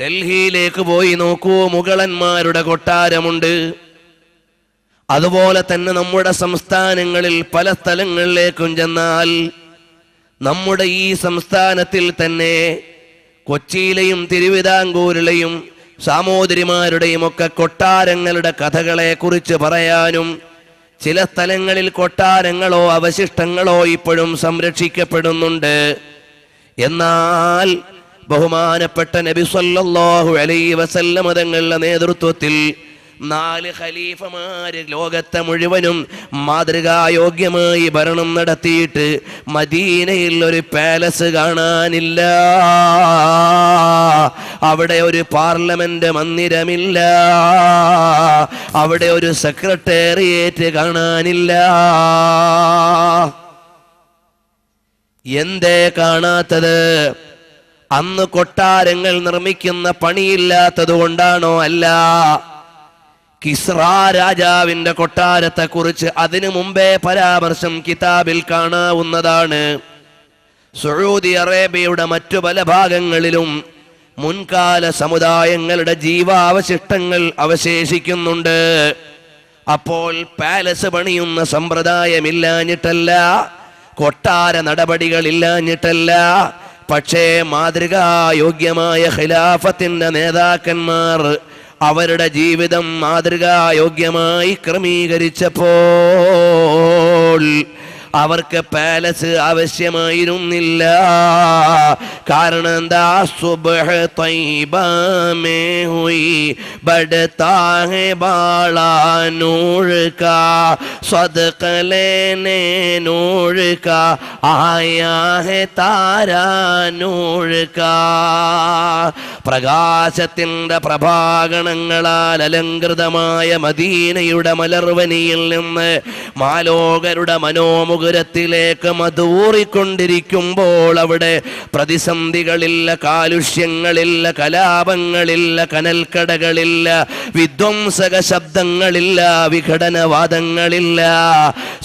ഡൽഹിയിലേക്ക് പോയി നോക്കൂ മുഗളന്മാരുടെ കൊട്ടാരമുണ്ട്. അതുപോലെ തന്നെ നമ്മുടെ സംസ്ഥാനങ്ങളിൽ പല സ്ഥലങ്ങളിലേക്കും ചെന്നാൽ നമ്മുടെ ഈ സംസ്ഥാനത്തിൽ തന്നെ കൊച്ചിയിലെയും തിരുവിതാംകൂറിലെയും സാമൂതിരിമാരുടെയും ഒക്കെ കൊട്ടാരങ്ങളുടെ കഥകളെ കുറിച്ച് പറയാനും ചില സ്ഥലങ്ങളിൽ കൊട്ടാരങ്ങളോ അവശിഷ്ടങ്ങളോ ഇപ്പോഴും സംരക്ഷിക്കപ്പെടുന്നുണ്ട്. എന്നാൽ ബഹുമാനപ്പെട്ട നബി സല്ലല്ലാഹു അലൈഹി വസല്ലമ തങ്ങളുടെ നേതൃത്വത്തിൽ നാല് ഖലീഫമാര് ലോകത്തെ മുഴുവനും മാതൃകായോഗ്യമായി ഭരണം നടത്തിയിട്ട് മദീനയിൽ ഒരു പാലസ് കാണാനില്ല. അവിടെ ഒരു പാർലമെന്റ് മന്ദിരമില്ല. അവിടെ ഒരു സെക്രട്ടേറിയേറ്റ് കാണാനില്ല. എന്തേ കാണാത്തത്? അന്ന് കൊട്ടാരങ്ങൾ നിർമ്മിക്കുന്ന പണിയില്ലാത്തത് കൊണ്ടാണോ അല്ല? കിസ്ര രാജാവിന്റെ കൊട്ടാരത്തെ കുറിച്ച് അതിനു മുമ്പേ പരാമർശം കിതാബിൽ കാണാവുന്നതാണ്. സൗദി അറേബ്യയുടെ മറ്റു പല ഭാഗങ്ങളിലും മുൻകാല സമുദായങ്ങളുടെ ജീവാവശിഷ്ടങ്ങൾ അവശേഷിക്കുന്നുണ്ട്. അപ്പോൾ പാലസ് പണിയുന്ന സമ്പ്രദായമില്ലാഞ്ഞിട്ടല്ല കൊട്ടാര നടപടികളില്ലാഞ്ഞിട്ടല്ല പക്ഷേ മാതൃകായോഗ്യമായ ഖിലാഫത്തിന്റെ നേതാക്കന്മാർ അവരുടെ ജീവിതം മാതൃകായോഗ്യമായി ക്രമീകരിച്ചപ്പോൾ അവർക്ക് പാലസ് ആവശ്യമായിരുന്നില്ല. കാരണം എന്താ? സുബഹ തൈബമേ ഹുയി നൂർ കാ സദഖ ലേനെ നൂർ കാ ആയാ ഹെ താരാ നൂർ കാ പ്രകാശത്തിന്റെ പ്രഭാകണങ്ങളാൽ അലങ്കൃതമായ മദീനയുടെ മലർവനിയിൽ നിന്ന് മാലോകരുടെ മനോമുകുരത്തിലേക്ക് മധൂറിക്കൊണ്ടിരിക്കുമ്പോൾ അവിടെ പ്രതിസന്ധികളില്ല കാലുഷ്യങ്ങളില്ല കലാപങ്ങളില്ല കനൽക്കടകളില്ല വിധ്വംസക ശബ്ദങ്ങളില്ല വിഘടനവാദങ്ങളില്ല.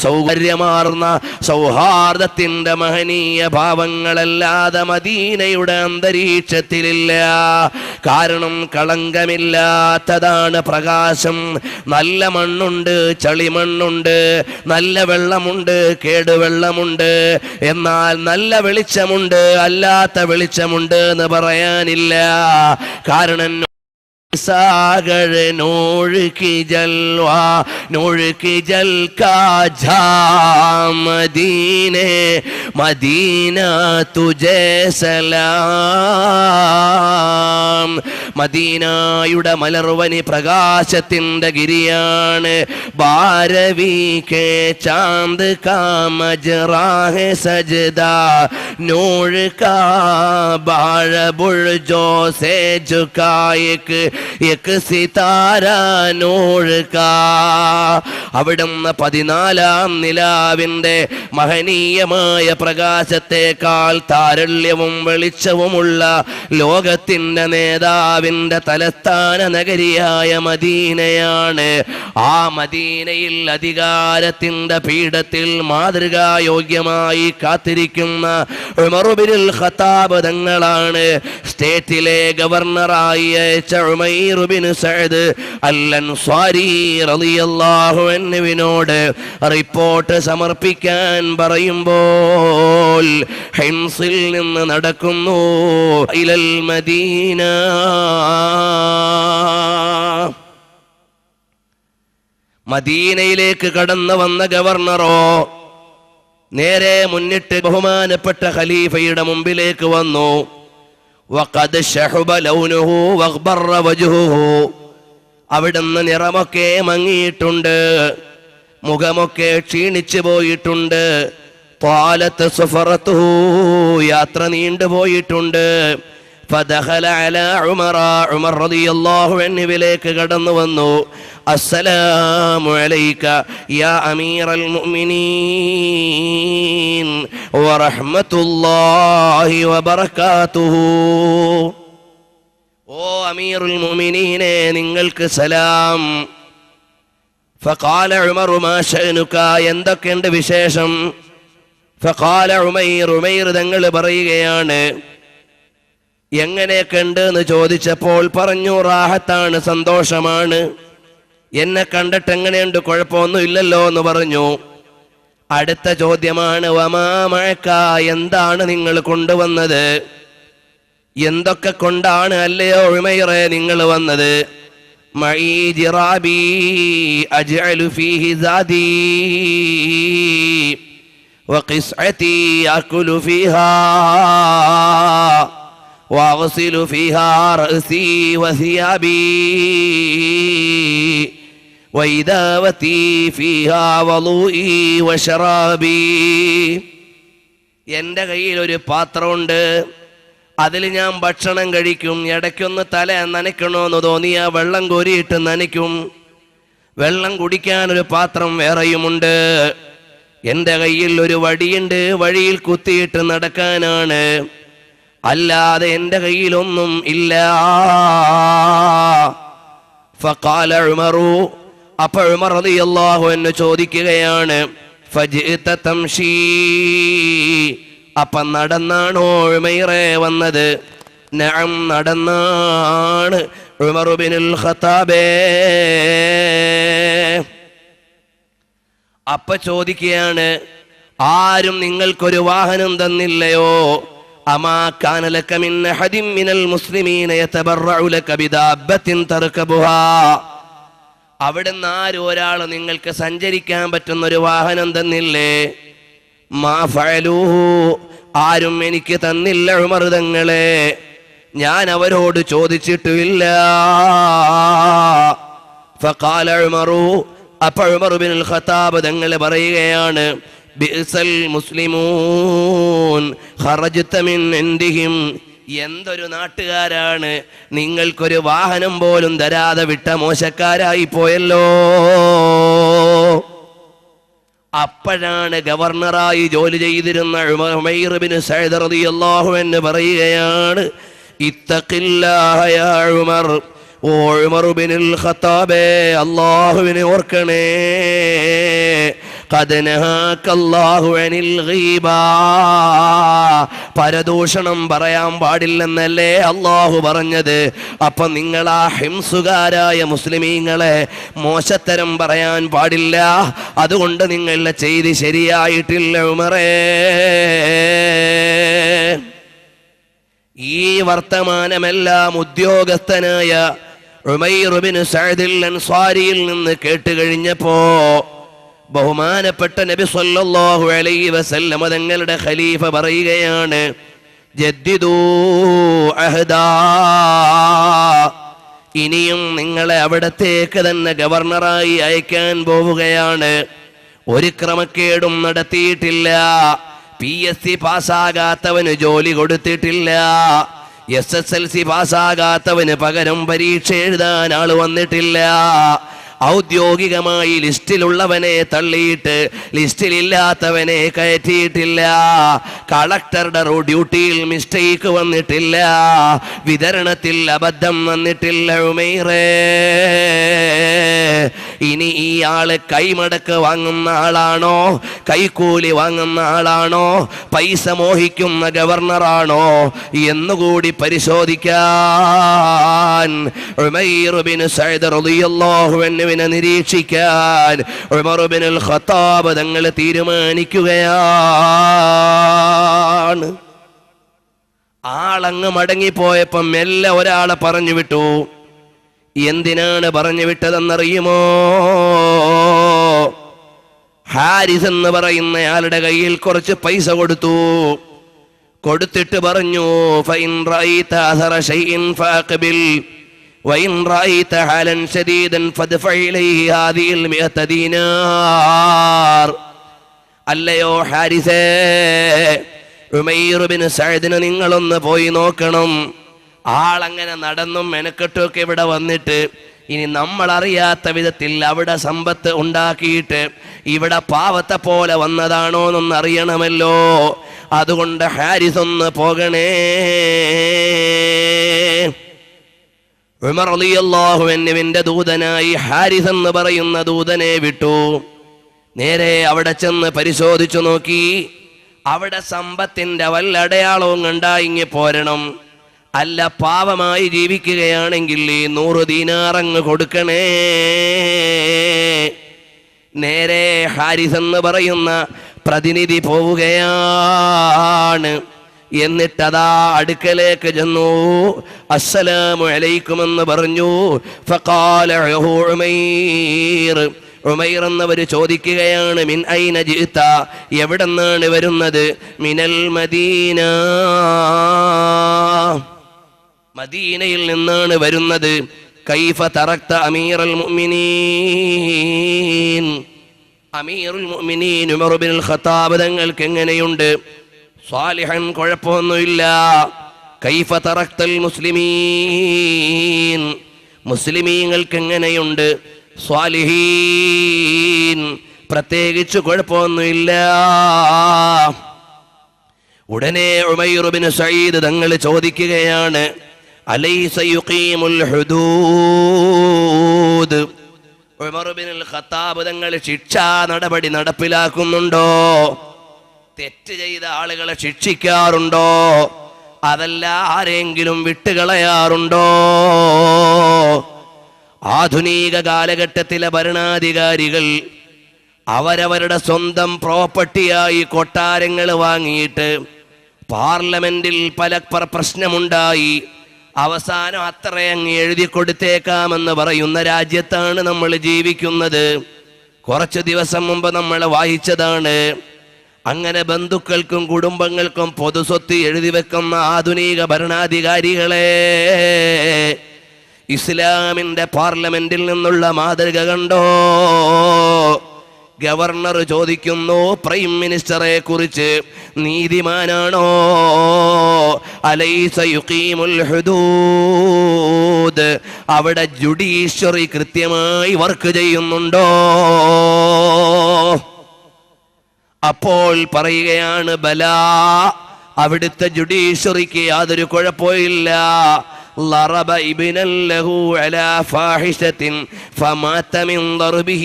സൗകര്യമാർന്ന സൗഹാർദ്ദത്തിന്റെ മഹനീയ ഭാവങ്ങളല്ലാതെ മദീനയുടെ അന്തരീക്ഷത്തിലില്ല. കാരണം കളങ്കമില്ലാത്തതാണ് പ്രകാശം. നല്ല മണ്ണുണ്ട് ചളിമണ്ണുണ്ട് നല്ല വെള്ളമുണ്ട് കേടുവെള്ളമുണ്ട് എന്നാൽ നല്ല വെളിച്ചമുണ്ട് അല്ലാത്ത വെളിച്ചമുണ്ട് എന്ന് പറയാനില്ല. കാരണം सागर नूर की जलवा नूर की जल का झाम मदीने मदीना तुझे സലാം മദീനായുടെ മലർവനി പ്രകാശത്തിന്റെ ഗിരിയാണ്. ഭാരവി കെ ചാന്ത് കാമജറാഹെ സജദ. കാ ജോ സേ അവിടുന്ന് പതിനാലാം നിലാവിന്റെ മഹനീയമായ പ്രകാശത്തെക്കാൾ താരള്യവും വെളിച്ചവുമുള്ള ലോകത്തിന്റെ നേതാവ് നേതാവിന്റെ തലസ്ഥാന നഗരിയായ മദീനയാണ്. ആ മദീനയിൽ അധികാരത്തിന്റെ പീഠത്തിൽ മാതൃകായോഗ്യമായി കാത്തിരിക്കുന്ന ഉമറുബിനുൽ ഖത്താബ് തങ്ങളാണ്. സ്റ്റേറ്റിലെ ഗവർണറായി അയച്ച ഉമൈറുബിൻ സഅദ് അൽ അൻസ്വാരി റളിയല്ലാഹു അൻഹുവിനോട് റിപ്പോർട്ട് സമർപ്പിക്കാൻ പറയുമ്പോൾ ഹിംസിൽ നിന്ന് നടക്കുന്നു. ഇലൽ മദീന മദീനയിലേക്ക് കടന്നു വന്ന ഗവർണറോ നേരെ മുന്നിട്ട് ബഹുമാനപ്പെട്ട ഖലീഫയുടെ മുമ്പിലേക്ക് വന്നു. അവിടുന്ന് നിറമൊക്കെ മങ്ങിയിട്ടുണ്ട്. മുഖമൊക്കെ ക്ഷീണിച്ചു പോയിട്ടുണ്ട്. പാലത്ത് സുഫറത്തു യാത്ര നീണ്ടുപോയിട്ടുണ്ട്. ഉമറിലേക്ക് കടന്നു വന്നു. അസ്സലാമു അലൈക യാ അമീറൽ മുഅ്മിനീൻ വറഹ്മത്തുള്ളാഹി വബറകാതുഹു ഓ അമീറുൽ മുഅ്മിനീനെ നിങ്ങൾക്ക് സലാം. ഫഖാല ഉമറു മാ ഷഅനുക. എന്തൊക്കെയുണ്ട് വിശേഷം? ഫഖാല ഉമൈർ. ഉമൈർ തങ്ങൾ പറയുകയാണ് എങ്ങനെയൊക്കെ ഉണ്ട് എന്ന് ചോദിച്ചപ്പോൾ പറഞ്ഞു റാഹത്താണ് സന്തോഷമാണ്. എന്നെ കണ്ടിട്ട് എങ്ങനെയുണ്ട്? കുഴപ്പമൊന്നും ഇല്ലല്ലോ എന്ന് പറഞ്ഞു. അടുത്ത ചോദ്യമാണ് വമാമഴക്ക എന്താണ് നിങ്ങൾ കൊണ്ടുവന്നത്? എന്തൊക്കെ കൊണ്ടാണ് അല്ലയോ ഉമൈറെ നിങ്ങൾ വന്നത്? ഫീഹി وأغسل فيها رأسي وثيابي وإداوتي فيها وضوئي وشرابي എൻ്റെ കയ്യിൽ ഒരു പാത്രമുണ്ട് അതിൽ ഞാൻ ഭക്ഷണം കഴിക്കും ഇടയ്ക്കൊന്ന് തല നനയ്ക്കണമെന്ന് തോന്നിയ വെള്ളം കോരിയിട്ട് നനയ്ക്കും വെള്ളം കുടിക്കാൻ ഒരു പാത്രം വേറെയുമുണ്ട് എൻ്റെ കയ്യിൽ ഒരു വടിയുണ്ട് വഴിയിൽ കുത്തിയിട്ട് നടക്കാനാണ് അല്ലാതെ എന്റെ കയ്യിലൊന്നും ഇല്ല. ഫഖാല ഉമറു. അപ്പോൾ ഉമർ റളിയല്ലാഹു എന്ന് ചോദിക്കുകയാണ് തംശീ അപ്പൊ നടന്നാണോ ഉമൈറേ വന്നത്? നഅം നടന്നാണ് ഉമർ ബിനുൽ അപ്പ ചോദിക്കുകയാണ് ആരും നിങ്ങൾക്കൊരു വാഹനം തന്നില്ലയോ? അമാ لك മിൻ أحد മിനൽ മുസ്ലിമീന യതബറഉ ലക بدابة تركبها അവിടുന്ന് ആരും ഒരാൾ നിങ്ങൾക്ക് സഞ്ചരിക്കാൻ പറ്റുന്ന ഒരു വാഹനം തന്നില്ലേ? മാ ആരും എനിക്ക് തന്നില്ല ഉമർതങ്ങളെ ഞാൻ അവരോട് ചോദിച്ചിട്ടുമില്ല ഫഖാല ഉമറു അപ്പോൾ ഉമർ ബിൻ ഖത്താബ് തങ്ങൾ പറയുകയാണ് ബിഅസൽ മുസ്ലിമൂൻ ഖറജ്ത മിൻ ഇൻദിഹിം. എന്തൊരു നാട്ടുകാരാണ്. നിങ്ങൾക്കൊരു വാഹനം പോലും തരാതെ വിട്ട മോശക്കാരായി പോയല്ലോ. അപ്പോഴാണ് ഗവർണറായി ജോലി ചെയ്തിരുന്ന ഉമർ ഉമൈർ ബിൻ സഅദ് റളിയല്ലാഹു എന്ന് പറയുകയാണ് ഇത്തഖില്ലാഹ യാ ഉമർ ഓ ഉമർ ബിനുൽ ഖത്താബേ അല്ലാഹുവിനെ ഓർക്കണേ. പരദൂഷണം പറയാൻ പാടില്ലെന്നല്ലേ അള്ളാഹു പറഞ്ഞത്. അപ്പൊ നിങ്ങൾ ആ ഹിംസുകാരായ മുസ്ലിമീങ്ങളെ മോശത്തരം പറയാൻ പാടില്ല. അതുകൊണ്ട് നിങ്ങളുടെ ചെയ്തി ശരിയായിട്ടില്ല ഉമറേ. ഈ വർത്തമാനമെല്ലാം ഉദ്യോഗസ്ഥനായ ഉമൈറുബിന് സഹദിൽ അൻസ്വാരിയിൽ നിന്ന് കേട്ട് കഴിഞ്ഞപ്പോ ബഹുമാനപ്പെട്ട നബി സല്ലല്ലാഹു അലൈഹി വസല്ലമ തങ്ങളുടെ ഖലീഫ പറയുകയാണ് ഇനിയും നിങ്ങളെ അവിടത്തേക്ക് തന്നെ ഗവർണറായി അയക്കാൻ പോവുകയാണ്. ഒരു ക്രമക്കേടും നടത്തിയിട്ടില്ല. പി എസ് സി പാസ്സാകാത്തവന് ജോലി കൊടുത്തിട്ടില്ല. എസ് എസ് എൽ സി പാസ്സാകാത്തവന് പകരം പരീക്ഷ എഴുതാൻ ആൾ വന്നിട്ടില്ല. ഔദ്യോഗികമായി ലിസ്റ്റിലുള്ളവനെ തള്ളിയിട്ട് ലിസ്റ്റിലില്ലാത്തവനെ കയറ്റിയിട്ടില്ല. കളക്ടറുടെ ഡ്യൂട്ടിയിൽ മിസ്റ്റേക്ക് വന്നിട്ടില്ല. വിതരണത്തിൽ അബദ്ധം വന്നിട്ടില്ല ഉമൈറേ. ഇനി ഈ ആൾ കൈമടക്ക് വാങ്ങുന്ന ആളാണോ? കൈക്കൂലി വാങ്ങുന്ന ആളാണോ? പൈസ മോഹിക്കുന്ന ഗവർണറാണോ? എന്നുകൂടി പരിശോധിക്കാൻ നിരീക്ഷിക്കാൻ ഖത്താബ് തീരുമാനിക്കുകയാണ്. ആളങ്ങ് മടങ്ങിപ്പോയപ്പം മെല്ലെ ഒരാളെ പറഞ്ഞു വിട്ടു. എന്തിനാണ് പറഞ്ഞു വിട്ടതെന്നറിയുമോ? ഹാരിസ് എന്ന് പറയുന്നയാളുടെ കയ്യിൽ കുറച്ച് പൈസ കൊടുത്തു. കൊടുത്തിട്ട് പറഞ്ഞു അല്ലയോ ഹാരിസേ നിങ്ങളൊന്ന് പോയി നോക്കണം. ആളങ്ങനെ നടന്നും മെനക്കെട്ടുമൊക്കെ ഇവിടെ വന്നിട്ട് ഇനി നമ്മൾ അറിയാത്ത വിധത്തിൽ അവിടെ സമ്പത്ത് ഉണ്ടാക്കിയിട്ട് ഇവിടെ പാവത്തെ പോലെ വന്നതാണോ എന്നൊന്ന് അറിയണമല്ലോ. അതുകൊണ്ട് ഹാരിസ് ഒന്ന് പോകണേ. ഉമർ അൻഹുവിന്റെ ദൂതനായി ഹാരിസ് എന്ന് പറയുന്ന ദൂതനെ വിട്ടു. നേരെ അവിടെ ചെന്ന് പരിശോധിച്ചു നോക്കി. അവിടെ സമ്പത്തിന്റെ വല്ലടയാളവും കണ്ടാ ഇങ്ങി പോരണം. അല്ല പാവമായി ജീവിക്കുകയാണെങ്കിൽ ഈ നൂറ് ദീനാറങ്ങ് കൊടുക്കണേ. നേരെ ഹാരിസ് എന്ന് പറയുന്ന പ്രതിനിധി പോവുകയാണ്. എന്നിട്ടതാ അടുക്കലേക്ക് ചെന്നു. അസ്സലാമു അലൈക്കുമെന്ന് പറഞ്ഞു. ഫഖാല ഉമൈർ. ഉമൈർ എന്നവർ ചോദിക്കുകയാണ് മിൻ ഐന ജീത്ത എവിടെന്നാണ് വരുന്നത്? മിനൽ മദീന. മദീനയിൽ നിന്നാണ് വരുന്നത്. കൈഫ തറക്ത അമീറൽ മുഅ്മിനീൻ. അമീറുൽ മുഅ്മിനീൻ ഉമർ ബിൻ ഖത്താബ് തങ്ങൾക്ക് എങ്ങനെയുണ്ട്? സ്വാലിഹൻ കുഴപ്പമൊന്നുമില്ല. കൈഫ തറക്തൽ മുസ്ലിമീൻ. മുസ്ലിമീങ്ങൾക്ക് എങ്ങനെയുണ്ട്? സ്വാലിഹീൻ. പ്രത്യേകിച്ച് കുഴപ്പമൊന്നുമില്ല. ഉടനെ ഉമൈറുബിന് സയ്യിദ് തങ്ങൾ ചോദിക്കുകയാണ് തങ്ങൾ ശിക്ഷാ നടപടി നടപ്പിലാക്കുന്നുണ്ടോ? തെറ്റ് ചെയ്ത ആളുകളെ ശിക്ഷിക്കാറുണ്ടോ? അതല്ല ആരെങ്കിലും വിട്ടുകളയാറുണ്ടോ? ആധുനിക കാലഘട്ടത്തിലെ ഭരണാധികാരികൾ അവരവരുടെ സ്വന്തം പ്രോപ്പർട്ടിയായി കൊട്ടാരങ്ങൾ വാങ്ങിയിട്ട് പാർലമെന്റിൽ പല പ്ര- പ്രശ്നമുണ്ടായി. അവസാനം അത്രയങ്ങ് എഴുതി കൊടുത്തേക്കാമെന്ന് പറയുന്ന രാജ്യത്താണ് നമ്മൾ ജീവിക്കുന്നത്. കുറച്ച് ദിവസം മുമ്പ് നമ്മൾ വായിച്ചതാണ്. അങ്ങനെ ബന്ധുക്കൾക്കും കുടുംബങ്ങൾക്കും പൊതുസ്വത്ത് എഴുതി വെക്കുന്ന ആധുനിക ഭരണാധികാരികളെ ഇസ്ലാമിന്റെ പാർലമെന്റിൽ നിന്നുള്ള മാതൃക കണ്ടോ? ഗവർണർ ചോദിക്കുന്നു പ്രൈം മിനിസ്റ്ററെ കുറിച്ച് നീതിമാനാണോ? ഹുദൂദ് അവിടെ ജുഡീഷ്യറി കൃത്യമായി വർക്ക് ചെയ്യുന്നുണ്ടോ? അപ്പോൾ പറയുകയാണ് ബല അവിടുത്തെ ജുഡീഷ്യറിക്ക് യാതൊരു കുഴപ്പമില്ല ലറബ ابنا له على فاحشة فمات من ضربه.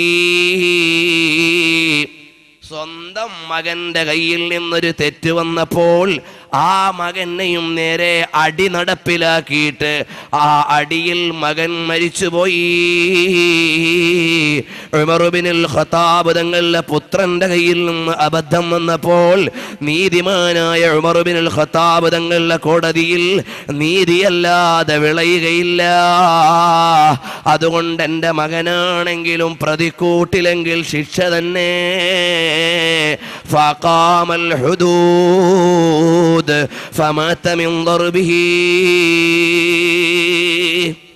സ്വന്തം മകന്റെ കയ്യിൽ നിന്നൊരു തെറ്റ് വന്നപ്പോൾ ആ മകനെയും നേരെ അടി നടപ്പിലാക്കിയിട്ട് ആ അടിയിൽ മകൻ മരിച്ചുപോയി. ഉമറുബിനിൽ ഖത്താബ് തങ്ങളുടെ പുത്രന്റെ കയ്യിൽ നിന്ന് അബദ്ധം വന്നപ്പോൾ നീതിമാനായ ഉമറുബിനിൽ ഖത്താബ് തങ്ങളുടെ കോടതിയിൽ നീതിയല്ലാതെ വിളയുകയില്ല. അതുകൊണ്ട് എന്റെ മകനാണെങ്കിലും പ്രതിക്കൂട്ടിലെങ്കിൽ ശിക്ഷ തന്നെ. ഫാക്കാമൽ ഹുദൂ فمات من ضربه.